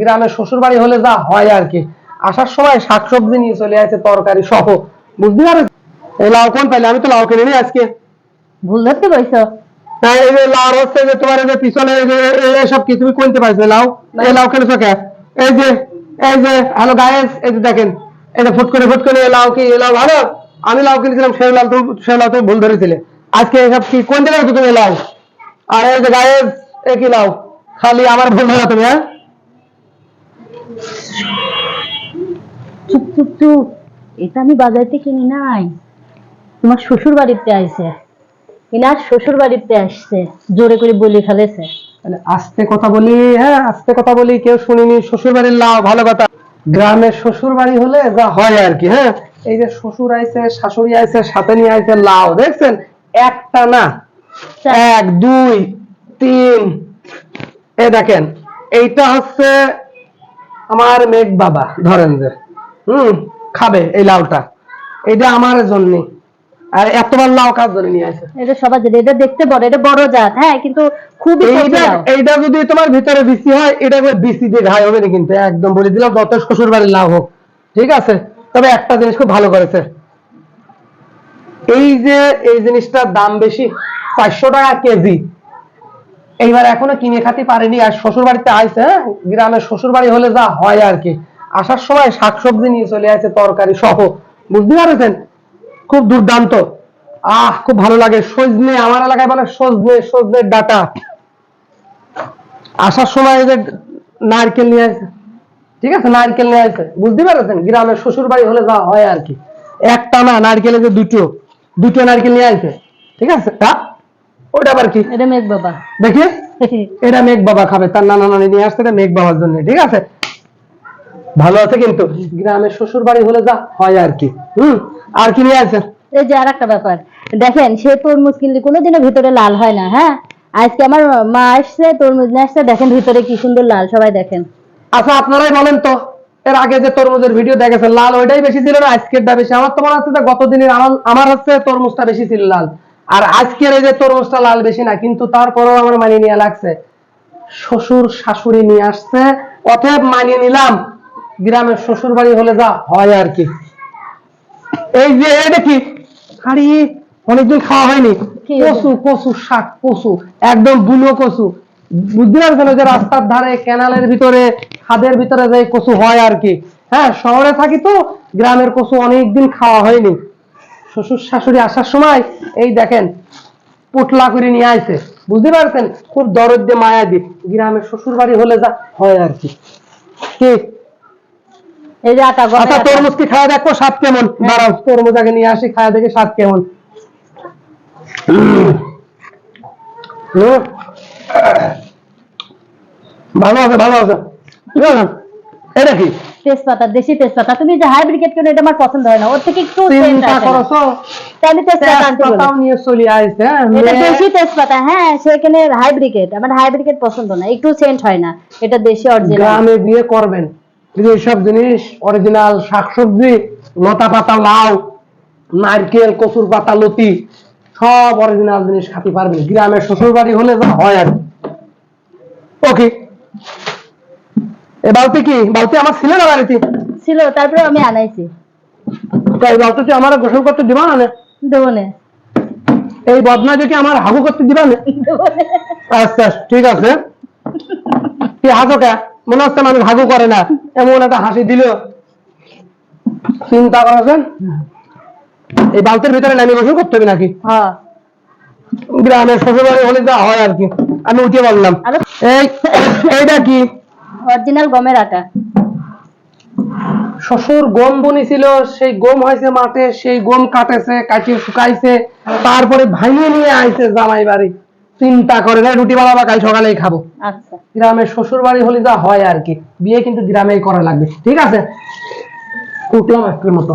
গ্রামের শ্বশুর বাড়ি হলে যা হয় আর কি। আসার সময় শাকসবজি নিয়ে চলে আসে তরকারি সহ। বুঝতে পারো এই লাউ কোন পাইলে? আমি তো লাউ কিনে নিই আজকে। ভুল ধরতে বইছো হ্যাঁ, এই যে লাউ হচ্ছে যে তোমার যে পিছনে এইসব কি তুমি কোনতে পারছ লাউ? এই লাউ কেনেছো কে? এই যে এই যে হ্যালো গায়েস এই যে দেখেন এই যে ফুট করে ফুট করে এই লাউ কি এই লাউ ভালো? আমি লাউ কিনেছিলাম সেই লাউ তুমি সেই লাউ তুমি ভুল ধরেছিলে। আজকে এসব কি কোন জায়গায় তুমি লাউ? আর এই যে গায়েস এ কি লাউ? খালি আমার ভুল ধরা তুমি হ্যাঁ? চুপ চুপ চুপ। এটা আমি বাজার কিনি নাই। তোমার শ্বশুর বাড়িতে আইছে। ইনার শ্বশুর বাড়িতে আসছে। জোরে করে বলি ফেলেছে। আস্তে কথা বলি হ্যাঁ আস্তে কথা বলি কেউ শুনিনি। শ্বশুর বাড়ির লাভ ভালো কথা। গ্রামের শ্বশুর বাড়ি হলে যা হয় আর কি হ্যাঁ। এই যে শ্বশুর আইছে শাশুড়ি আইছে সাথে নিয়ে আইছে লাউ দেখছেন? একটা না। এক দুই তিন। এ দেখেন এইটা হচ্ছে আমার মেঘ বাবা ধরেন যে। হুম খাবে এই লাউটা। এটা আমার জন্য। আর এতবার লাউ কাজ ধরে নিয়ে আসে? এটা সবার জানে এটা দেখতে বড় এটা বড় জাত হ্যাঁ কিন্তু খুবই এইটা এইটা যদি তোমার ভিতরে বিসি হয় এটা বিসি দিয়ে ঘাই হবে না কিন্তু একদম বলে দিলাম যত শ্বশুর বাড়ির লাভ হোক ঠিক আছে? তবে একটা জিনিস খুব ভালো করেছে। এই যে এই জিনিসটার দাম বেশি চারশো টাকা কেজি। এইবার এখনও কিনে খাতে পারেনি আর শ্বশুর বাড়িতে আইছে হ্যাঁ? গ্রামের শ্বশুর বাড়ি হলে যা হয় আর কি। আসার সময় শাকসবজি নিয়ে চলে আসে তরকারি সহ। বুঝতে পারছেন? খুব দুর্দান্ত। আহ, খুব ভালো লাগে। সজনে, আমার এলাকায় বলে সজনে, সজনের ডাটা। আসার সময় যে নারকেল নিয়ে আসে ঠিক আছে? নারকেল নিয়ে আসে বুঝতে পারছেন? গ্রামের শ্বশুর বাড়ি হলে যা হয় আর কি। একটা না নারকেলে যে দুটো দুটো নারকেল নিয়ে আসে ঠিক আছে? তা? ওটা আবার কি? এটা মেঘ বাবা। দেখি? এটা মেঘ বাবা খাবে তার নানা নানি নিয়ে আসছে এটা মেঘ বাবার জন্য ঠিক আছে? ভালো আছে কিন্তু গ্রামের শ্বশুর বাড়ি হলে যা হয় আর কি হুম? আর কি নিয়ে এই যে আর একটা ব্যাপার দেখেন সে তরমুজ কিনলে কোনোদিনও ভিতরে লাল হয় না হ্যাঁ? আজকে আমার মা আসছে তরমুজ নিয়ে আসছে দেখেন ভিতরে কি সুন্দর লাল সবাই দেখেন। আচ্ছা আপনারাই বলেন তো এর আগে যে তরমুজের ভিডিও দেখেছেন লাল ওইটাই বেশি ছিল না? আজকেরটা বেশি আমার তো মনে হচ্ছে যে গত দিনের আমার আমার হচ্ছে তরমুজটা বেশি ছিল লাল। আর আজকের এই যে তরমুজটা লাল বেশি না কিন্তু তারপরেও আমার মানিয়ে নিয়ে লাগছে। শ্বশুর শাশুড়ি নিয়ে আসছে অতএব মানিয়ে নিলাম। গ্রামের শ্বশুর বাড়ি হলে যা হয় আর কি। এই যে কি আরে অনেকদিন খাওয়া হয়নি। কচু কচু শাক কচু একদম বুনো কচু। বুঝতে পারছেন যে রাস্তার ধারে ক্যানালের ভিতরে খাদের ভিতরে যে কচু হয় আর কি। হ্যাঁ শহরে থাকি তো গ্রামের কচু অনেকদিন খাওয়া হয়নি। শ্বশুর শাশুড়ি আসার সময় এই দেখেন পুটলা করে নিয়ে আইছে। বুঝতে পারছেন? খুব দরদ দিয়ে মায়া দি গ্রামের শ্বশুর বাড়ি হলে যা হয় আর কি। এই যে আটা আচ্ছা তরমুজ কি খাওয়া দেখো? স্বাদ কেমন? দাঁড়াও তরমুজ আগে নিয়ে আসি খাওয়া দেখে স্বাদ কেমন? ভালো আছে ভালো আছে? এটা কি? তেজপাতা দেশি তেজপাতা। তুমি যে হাইব্রিড কেন এটা আমার পছন্দ হয় না? ওর থেকে একটু চিন্তা। করছ তাই আমি তেজপাতা। নিয়ে চলে আসছে হ্যাঁ এটা দেশি তেজপাতা হ্যাঁ সেখানে হাইব্রিকেট আমার হাইব্রিকেট পছন্দ না। একটু সেন্ট হয় না। এটা দেশি অরিজিনাল গ্রামে বিয়ে করবেন। যদি এইসব জিনিস অরিজিনাল শাকসবজি লতা পাতা লাউ নারকেল কচুর পাতা লতি সব অরিজিনাল জিনিস খাতে পারবেন। গ্রামের শ্বশুর বাড়ি হলে যা হয় আর ওকে এ বালতি কি? বালতি আমার ছিল না বাড়িতে? ছিল তারপরে আমি আনাইছি। তো এই বালতিতে আমার গোসল করতে দিবা না নে? দেবো না। এই বদনা আমার হাগু করতে দিবা না? আচ্ছা ঠিক আছে। কি হাসো কে? মনে হচ্ছে মানুষ হাগু করে না। এমন একটা হাসি দিল। চিন্তা করেছেন? এই বালতির ভিতরে নামি গোসল করতে হবে নাকি? হ্যাঁ। গ্রামের শ্বশুরবাড়ি হলে যা হয় আর কি। আমি উঠে বললাম। এই এইটা কি? অরিজিনাল গমের আটা। শ্বশুর গম বনেছিল সেই গম হয়েছে মাঠে সেই গম কাটেছে কাটিয়ে শুকাইছে তারপরে ভাঙিয়ে নিয়ে আইছে জামাই বাড়ি। চিন্তা করে না রুটি বানাবা কাল সকালেই খাব। আচ্ছা। গ্রামের শ্বশুর বাড়ি হলে যা হয় আর কি। বিয়ে কিন্তু গ্রামেই করা লাগবে। ঠিক আছে? কুটুম একটুর মতো।